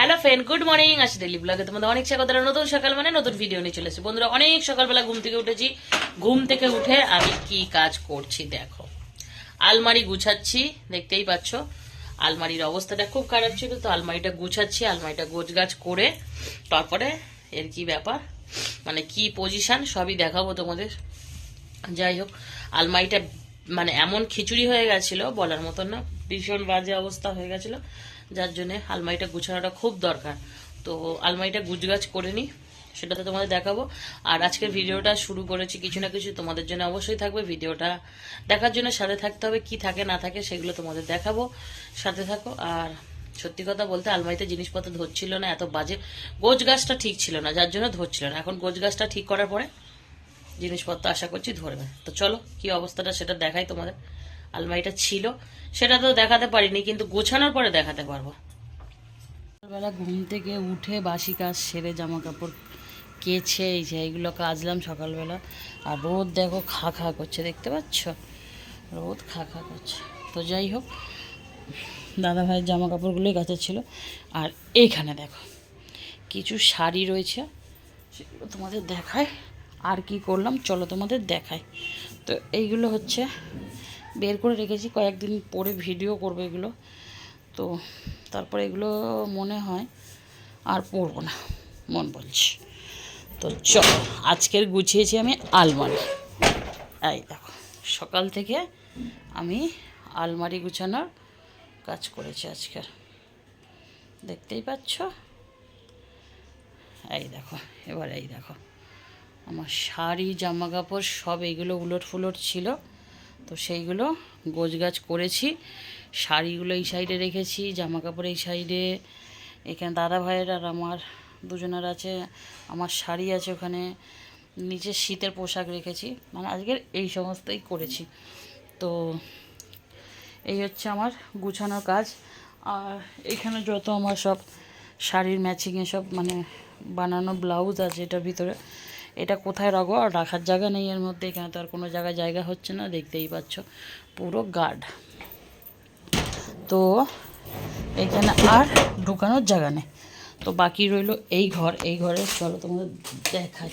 Hello friend, good morning. আছি daily ব্লগে তোমাদের অনেক স্বাগত। নতুন সকাল মানে নতুন ভিডিও নিয়ে চলেছে বন্ধুরা, অনেক সকালবেলা ঘুম থেকে উঠেছি। ঘুম থেকে উঠে আমি কি কাজ করছি দেখো। আলমারি গুছাচ্ছি, দেখতেই পাচ্ছ। আলমারির অবস্থাটা খুব খারাপ ছিল, তো আলমারিটা গুছাচ্ছি, আলমারিটা গোছগাছ করে তারপরে এর কি ব্যাপার? মানে কি পজিশন সবই দেখাবো তোমাদের। যাই হোক, আলমারিটা মানে এমন খিচুড়ি হয়ে গেছিল, বলার মতন না। ভীষণ বাজে অবস্থা হয়ে গেছিল। যার জন্য আলমারিটা গুছানোটা খুব দরকার। তো আলমারিটা গুছগাছ করে নিই সেটা তো তোমাদের দেখাবো। আর আজকের ভিডিওটা শুরু করেছি কিছু না কিছু তোমাদের জন্য অবশ্যই থাকবে। ভিডিওটা দেখার জন্য সাথে থাকতে হবে, কি থাকে না থাকে সেগুলো তোমাদের দেখাবো। সাথে থাকো, আর সত্যি কথা বলতে আলমারিতে জিনিসপত্র ধরছিল না, এত বাজে। গোছ গাছটা ঠিক ছিল না, যার জন্য ধরছিল না। এখন গোছ গাছটা ঠিক করার পরে জিনিসপত্র আশা করছি ধরবে। তো চলো, কি অবস্থাটা সেটা দেখাই তোমাদের। আলমারিটা ছিল সেটা তো দেখাতে পারিনি, কিন্তু গোছানোর পরে দেখাতে পারব। সকালবেলা ঘুম থেকে উঠে বাসি কাজ সেরে জামা কাপড় কেছে এই যে এইগুলো কাচলাম সকালবেলা। আর রোদ দেখো খা খা করছে, দেখতে পাচ্ছ? রোদ খা খা করছে। তো যাই হোক দাদা ভাইয়ের জামা কাপড়গুলোই কাছে ছিল। আর এইখানে দেখো, কিছু শাড়ি রয়েছে। সেগুলো তোমাদের দেখায় আর কি করলাম, চলো তোমাদের দেখায় তো এইগুলো হচ্ছে বের করে রেখেছি, কয়েকদিন পরে ভিডিও করব এগুলো। তো তারপরে এগুলো মনে হয় আর পরবো না, মন বলছে। তো চলো, আজকের গুছিয়েছি আমি আলমারি। এই দেখো, সকাল থেকে আমি আলমারি গুছানোর কাজ করেছি আজকের। দেখতেই পাচ্ছ? এই দেখো, এবার এই দেখো, আমার শাড়ি জামা কাপড় সব এইগুলো উলট ফুলট ছিল। তো সেইগুলো গোছ গাছ করেছি। শাড়িগুলো এই সাইডে রেখেছি জামা কাপড় এই সাইডে। এখানে দাদা ভাইয়ের আর আমার দুজনের আছে, আমার শাড়ি আছে ওখানে। নিচে শীতের পোশাক রেখেছি মানে আজকের এই সমস্তই করেছি। তো এই হচ্ছে আমার গুছানোর কাজ। আর এখানে যত আমার সব শাড়ির ম্যাচিংয়ে সব মানে বানানো ব্লাউজ আছে এটার ভিতরে এটা কোথায় রাখব? আর রাখার জায়গা নেই এর মধ্যে, এখানে তো আর কোনো জায়গায় জায়গা হচ্ছে না, দেখতেই পাচ্ছ। পুরো গার্ড তো এখানে আর ঢুকানোর জায়গা নেই। তো বাকি রইল এই ঘর। এই ঘরে চলো তোমাদের দেখাই।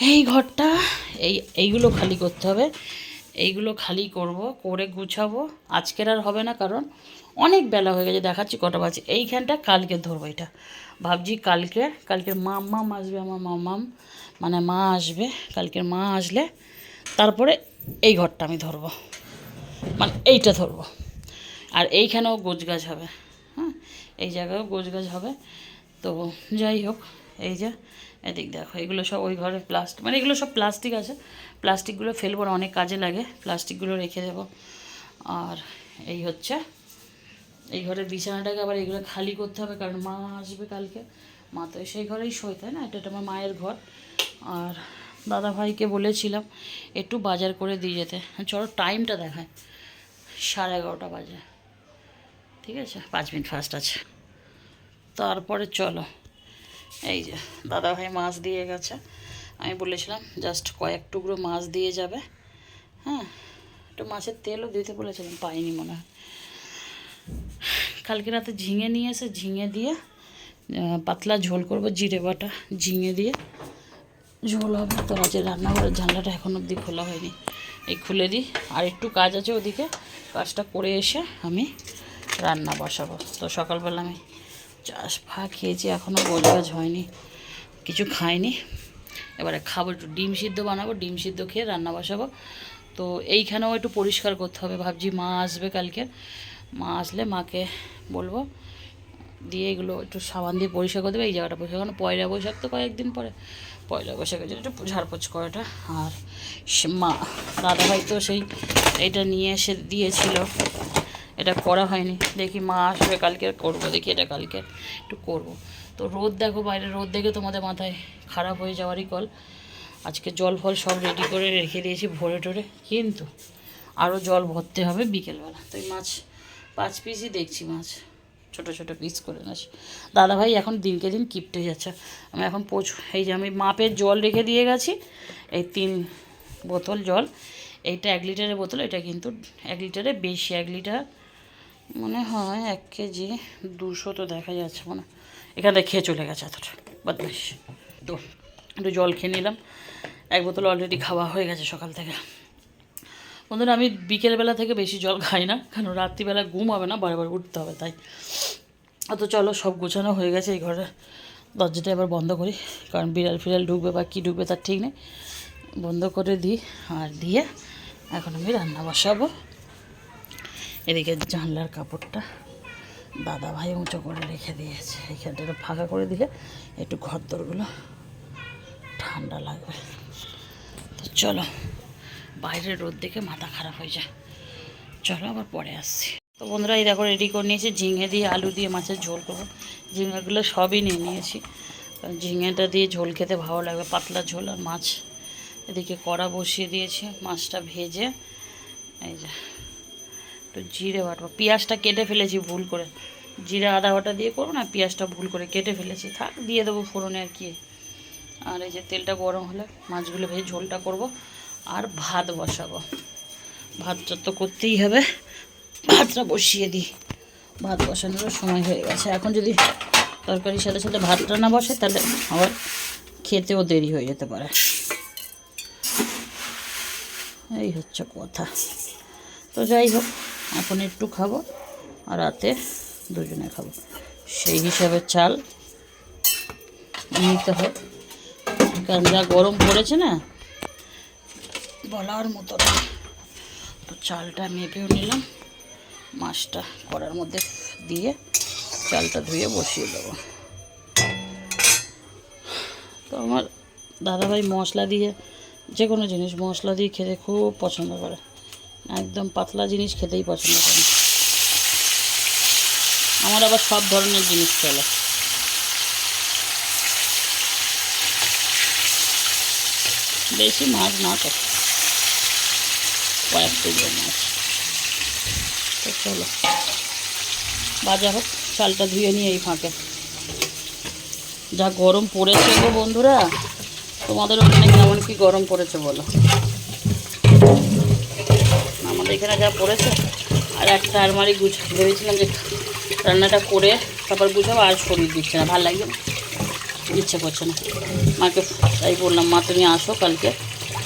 এই ঘরটা, এই, এইগুলো খালি করতে হবে। এইগুলো খালি করব, করে গুছাবো। আজকের আর হবে না, কারণ অনেক বেলা হয়ে গেছে, দেখাচ্ছি কটা বাজে। এইখানটা কালকে ধরবো এটা। ভাবছি কালকে, কালকের মাম্মাম আসবে আমার মাম্মাম মানে মা আসবে, কালকের মা আসলে তারপরে এই ঘরটা আমি ধরবো। মানে এইটা ধরবো। আর এইখানেও গোছগাছ হবে হ্যাঁ? এই জায়গায়ও গোছগাছ হবে। তো যাই হোক, এই যে এদিক দেখো, এগুলো সব ওই ঘরে প্লাস্টিক মানে এগুলো সব প্লাস্টিক আছে। প্লাস্টিকগুলো ফেলব না, অনেক কাজে লাগে। প্লাস্টিকগুলো রেখে দেবো। আর এই হচ্ছে, এই ঘরের বিছানাটাকে আবার এগুলো খালি করতে হবে, কারণ মা আসবে কালকে। মা তো সেই ঘরেই শোয়, তাই না? এটা এটা আমার মায়ের ঘর। আর দাদা ভাইকে বলেছিলাম, একটু বাজার করে দিয়ে যেতে। চলো টাইমটা দেখায়। সাড়ে এগারোটা বাজে। ঠিক আছে? পাঁচ মিনিট ফার্স্ট আছে। তারপরে চলো। এই যে দাদা ভাই মাছ দিয়ে গেছে। আমি বলেছিলাম, জাস্ট কয়েক টুকরো মাছ দিয়ে যাবে। হ্যাঁ একটু মাছের তেলও দিতে বলেছিলাম, পাইনি মনে হয়। কালকে রাতে ঝিঙে নিয়ে এসে ঝিঙে দিয়ে পাতলা ঝোল করব, জিরে বাটা, ঝিঙে দিয়ে। ঝোল হবে তো, আজ রান্নাঘরের জানলাটা এখন অবধি খোলা হয়নি। এই খুলে দিই। আর একটু কাজ আছে ওদিকে, কাজটা করে এসে আমি রান্না বসাবো। তো সকালবেলা আমি চাষ ফা খেয়েছি এখনও গোজগাজ হয়নি, কিছু খাইনি। এবারে খাব একটু ডিম সিদ্ধ বানাবো, ডিম সিদ্ধ খেয়ে রান্না বসাবো। তো এইখানেও একটু পরিষ্কার করতে হবে, ভাবছি মা আসবে কালকে। মা আসলে মাকে বলব, দিয়ে এগুলো একটু সাবান দিয়ে পরিষ্কার করে দেবে, এই জায়গাটা পরিষ্কার। কারণ পয়লা বৈশাখ তো কয়েকদিন পরে। পয়লা বৈশাখের জন্য একটু ঝাড়পোছ করাটা। আর মা, দাদাভাই তো সেই, এটা নিয়ে এসে দিয়েছিল। এটা করা হয়নি। দেখি মা আসবে কালকে, করব। দেখি এটা কালকে, একটু করব। তো রোদ দেখো বাইরে, রোদ দেখে তোমাদের মাথায় খারাপ হয়ে যাওয়ারই কল। আজকে জল ফল সব রেডি করে রেখে দিয়েছি ভরে টরে। কিন্তু আরও জল ভরতে হবে বিকেলবেলা। তো এই মাছ, পাঁচ পিসই দেখছি মাছ। ছোট ছোট পিস করে নাছি দাদা ভাই এখন দিনকে দিন কিপটে যাচ্ছে। আমি এখন প্রচুর এই যে আমি মাপের জল রেখে দিয়ে গেছি। এই তিন বোতল জল। এইটা এক লিটারের বোতল, এটা কিন্তু এক লিটারে বেশি, এক লিটার মনে হয় এক কেজি দুশো তো দেখা যাচ্ছে মনে। এখান থেকে খেয়ে চলে গেছে এতটা। বদমাস তো? একটু জল খেয়ে নিলাম। এক বোতল অলরেডি খাওয়া হয়ে গেছে সকাল থেকে। বন্ধুরা আমি বিকেলবেলা থেকে বেশি জল খাই না কারণ রাত্রিবেলা ঘুম হবে না বারবার উঠতে হবে তাই। অত চলো সব গোছানো হয়ে গেছে এই ঘরে। দরজাটা এবার বন্ধ করি কারণ বিড়াল ফিড়াল ঢুকবে বা কী ঢুকবে তার ঠিক নেই। বন্ধ করে দিই আর দিয়ে এখন আমি রান্না বসাবো। এদিকে জানলার কাপড়টা দাদা ভাই উঁচু করে রেখে দিয়েছে। এইখানটা ফাঁকা করে দিলে একটু ঘর দরগুলো ঠান্ডা লাগবে। তো চলো, বাইরের রোদ দেখে মাথা খারাপ হয়ে যায়। চলো আবার পরে আসছি। তো বন্ধুরা, এই দেখো রেডি করে নিয়েছি। ঝিঙে দিয়ে আলু দিয়ে মাছের ঝোল করব। ঝিঙেগুলো সবই নিয়ে নিয়েছি। কারণ ঝিঙেটা দিয়ে ঝোল খেতে ভালো লাগবে, পাতলা ঝোল আর মাছ। এদিকে কড়া বসিয়ে দিয়েছি, মাছটা ভেজে, এই যে একটু জিরে বাটবো। পেঁয়াজটা কেটে ফেলেছি ভুল করে। জিরে আদা বাটা দিয়ে করব না, পেঁয়াজটা ভুল করে কেটে ফেলেছি। থাক, দিয়ে দেবো ফোড়নে আর কি। আর এই যে তেলটা গরম হলে মাছগুলো ভেজে ঝোলটা করব। আর ভাত বসাবো। ভাতটা তো করতেই হবে। ভাতটা বসিয়ে দিই। ভাত বসানোরও সময় হয়ে গেছে। এখন যদি তরকারির সাথে সাথে ভাতটা না বসে, তাহলে আবার খেতেও দেরি হয়ে যেতে পারে। এই হচ্ছে কথা। তো যাই হোক এখন একটু খাব আর রাতে দুজনে খাব। সেই হিসাবে চাল নিতে হয় কারণ যা গরম পড়েছে না, বলার মতো তো চালটা মেপেও নিলাম, মাছটা কড়ার মধ্যে দিয়ে চালটা ধুয়ে বসিয়ে দেবো। তো আমার দাদাভাই মশলা দিয়ে যে কোনো জিনিস মশলা দিয়ে খেতে খুব পছন্দ করে। একদম পাতলা জিনিস খেতেই পছন্দ করে। আমার আবার সব ধরনের জিনিস চলে। বেশি মাছ না তো। কয়েক টুকরো মাছ। তো চলো। বাজা হোক, চালটা ধুয়ে নিয়ে এই ফাঁকে। যা গরম পড়েছে গো বন্ধুরা, তোমাদের ওখানে কেমন কি গরম পড়েছে বলো। আমাদের এখানে যা পড়েছে, আর একটা আলমারি গুছ, ভেবেছিলাম যে রান্নাটা করে তারপর গুছাবো, আর শরীর দিচ্ছে না, ভালো লাগছে না। ইচ্ছে করছে না। মাকে তাই বললাম, মা, তুমি আসো কালকে।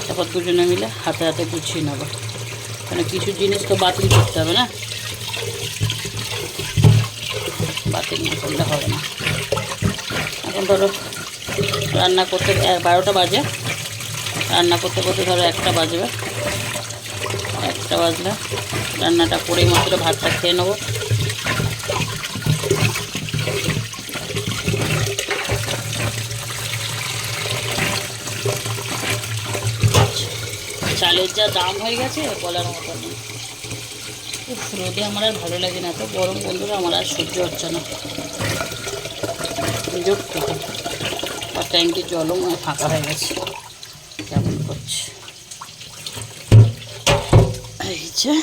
তারপর দুজনে মিলে হাতে হাতে গুছিয়ে নেব। মানে কিছু জিনিস তো বাতিল করতে হবে না? বাতিল না করলে হবে না। এখন ধরো রান্না করতে বারোটা বাজে। রান্না করতে করতে ধরো একটা বাজবে। একটা বাজলে। রান্নাটা করে মাত্র ভাতটা খেয়ে নেব। চালের যা দাম হয়ে গেছে, বলার মতো নেই। রোদে আমার আর ভালো লাগে না তো গরম বন্ধুরা, আমার আর সহ্য হচ্ছে না। বিরক্ত আর জলও ফাঁকা হয়ে গেছে কেমন করছে যে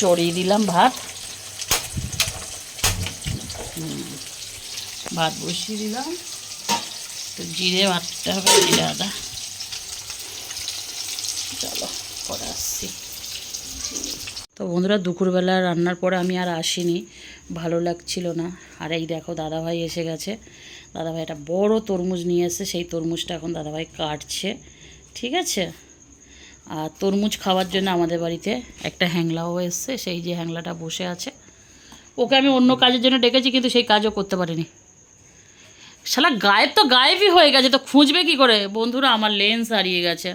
চড়িয়ে দিলাম ভাত। ভাত বসিয়ে দিলাম। তো জিরে ভাতটা হবে, জিরে আদা। চলো, পরে আসছি। তো বন্ধুরা, দুপুরবেলা রান্নার পরে আমি আর আসিনি। ভালো লাগছিল না। আর এই দেখো, দাদাভাই এসে গেছে। দাদাভাই একটা বড় তরমুজ নিয়ে এসে সেই তরমুজটা এখন দাদাভাই কাটছে। ঠিক আছে? আর তরমুজ খাওয়ার জন্য আমাদের বাড়িতে একটা হ্যাংলাও এসছে সেই যে হ্যাংলাটা বসে আছে। ওকে আমি অন্য কাজের জন্য ডেকেছি কিন্তু সেই কাজও করতে পারিনি। শালা গায়েব তো গায়েবই হয়ে গেছে তো খুঁজবে কি করে? বন্ধুরা আমার লেন্স হারিয়ে গেছে।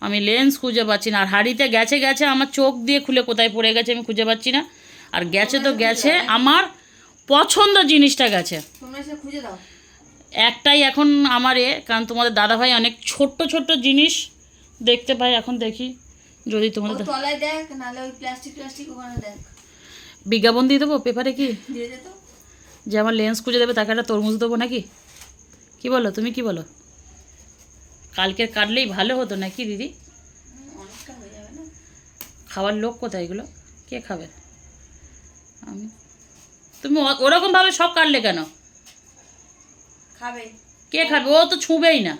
আমি লেন্স খুঁজে পাচ্ছি না আর হাড়িতে গেছে গেছে আমার চোখ দিয়ে খুলে কোথায় পড়ে গেছে আমি খুঁজে পাচ্ছি না। আর গেছে তো গেছে আমার পছন্দ জিনিসটা গেছে। খুঁজে একটাই এখন আমার এ কারণ তোমাদের দাদাভাই অনেক ছোট্ট ছোট্ট জিনিস দেখতে পাই এখন দেখি। যদি তোমাদের তলায় দেখ নাহলে ওই প্লাস্টিক প্লাস্টিক ওখানে দেখ। বিজ্ঞাপন দিয়ে দেবো পেপারে কি? দিয়ে দে তো। যে আমার লেন্স খুঁজে দেবে তাকে একটা তরমুজ দেবো নাকি? কি বলো তুমি কি বলো? কালকে কাটলেই ভালো হতো নাকি দিদি? খাওয়ার লোক কোথায় এগুলো? কে খাবে? আমি তুমি ওরকমভাবে সব কাটলে কেন? খাবে। কে খাবে? ও তো ছুঁবেই না।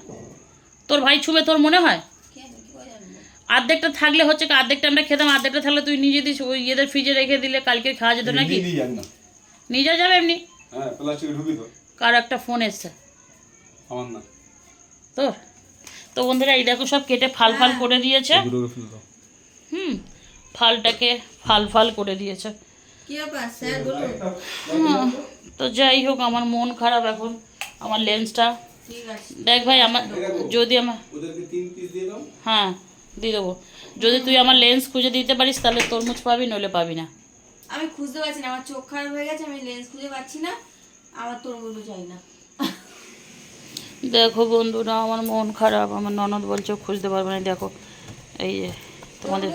তোর ভাই ছুবে তোর মনে হয় কে আমি কি করে জানব অর্ধেকটা থাকলে হচ্ছে কি অর্ধেকটা আমরা খেতাম অর্ধেকটা থাকলে তুই নিজে দিস ওই ইয়েদের ফ্রিজে রেখে দিলে কালকে খাওয়া যেত নাকি? নিয়ে যাওয়া যাবে এমনি? হ্যাঁ প্লাস্টিকে ঢুকি তো। কার একটা ফোন এসছে? আমার না। তোর? তো বন্ধুরা এই দেখো সব কেটে ফাল ফাল করে দিয়েছে। হুম ফালটাকে ফাল ফাল করে দিয়েছে। তো যাই হোক আমার মন খারাপ এখন। আমার লেন্সটা দেখ ভাই আমার যদি আমার হ্যাঁ। দিয়ে দেবো। যদি তুই আমার লেন্স খুঁজে দিতে পারিস তাহলে তরমুজ পাবি নইলে পাবি না। আমি খুঁজতে পারছি না আমার চোখ খারাপ হয়ে গেছে আমি লেন্স খুঁজে পাচ্ছি না আমার তরমুজও চাই না। দেখো বন্ধুরা আমার মন খারাপ আমার ননদ বলছে খুঁজতে পারবে না দেখো। এই যে তোমাদের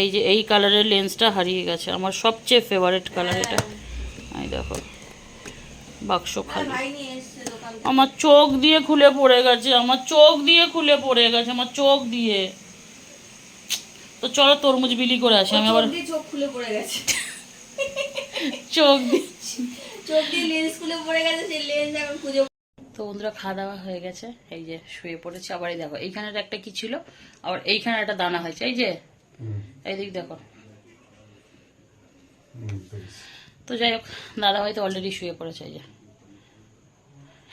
এই যে এই কালারের লেন্সটা হারিয়ে গেছে আমার সবচেয়ে ফেভারেট কালার এটা। এই দেখো বাক্স খালি। আমার চোখ দিয়ে খুলে পড়ে গেছে আমার চোখ দিয়ে খুলে পড়ে গেছে আমার চোখ দিয়ে। তো চলো তরমুজ বিলি করে আসি আমি আবার চোখ খুলে পড়ে গেছে। চোখ দিয়ে। চোখ দিয়ে লেন্স খুলে পড়ে গেছে সেই লেন্স এখন খুঁজে তো বন্ধুরা খাওয়া দাওয়া হয়ে গেছে এই যে শুয়ে পড়েছে আবার এই দেখো এইখানের একটা কি ছিল? আবার এইখানে একটা দানা হয়েছে এই যে? এই দিক দেখো। তো যাই হোক দাদা হয়তো অলরেডি শুয়ে পড়েছে এই যে।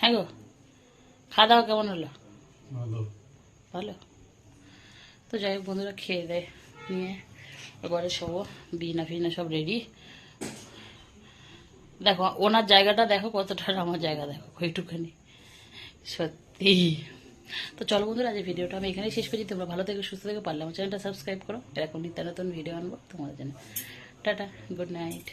হ্যাঁ গো খাওয়া দাওয়া কেমন হলো? ভালো। তো যাই হোক বন্ধুরা খেয়ে দেয় নিয়ে এবারে সব বিনা ফিনা সব রেডি দেখো ওনার জায়গাটা দেখো কতটা আমার জায়গা দেখো ওইটুখানি সত্যি। তো চলো বন্ধুরা আজ ভিডিওটা আমি এখানেই শেষ করছি। তোমরা ভালো থেকে সুস্থ থেকে পারলে আমার চ্যানেলটা সাবস্ক্রাইব করো। এরকম নিত্য নতুন ভিডিও আনব তোমাদের জন্য। Tata good night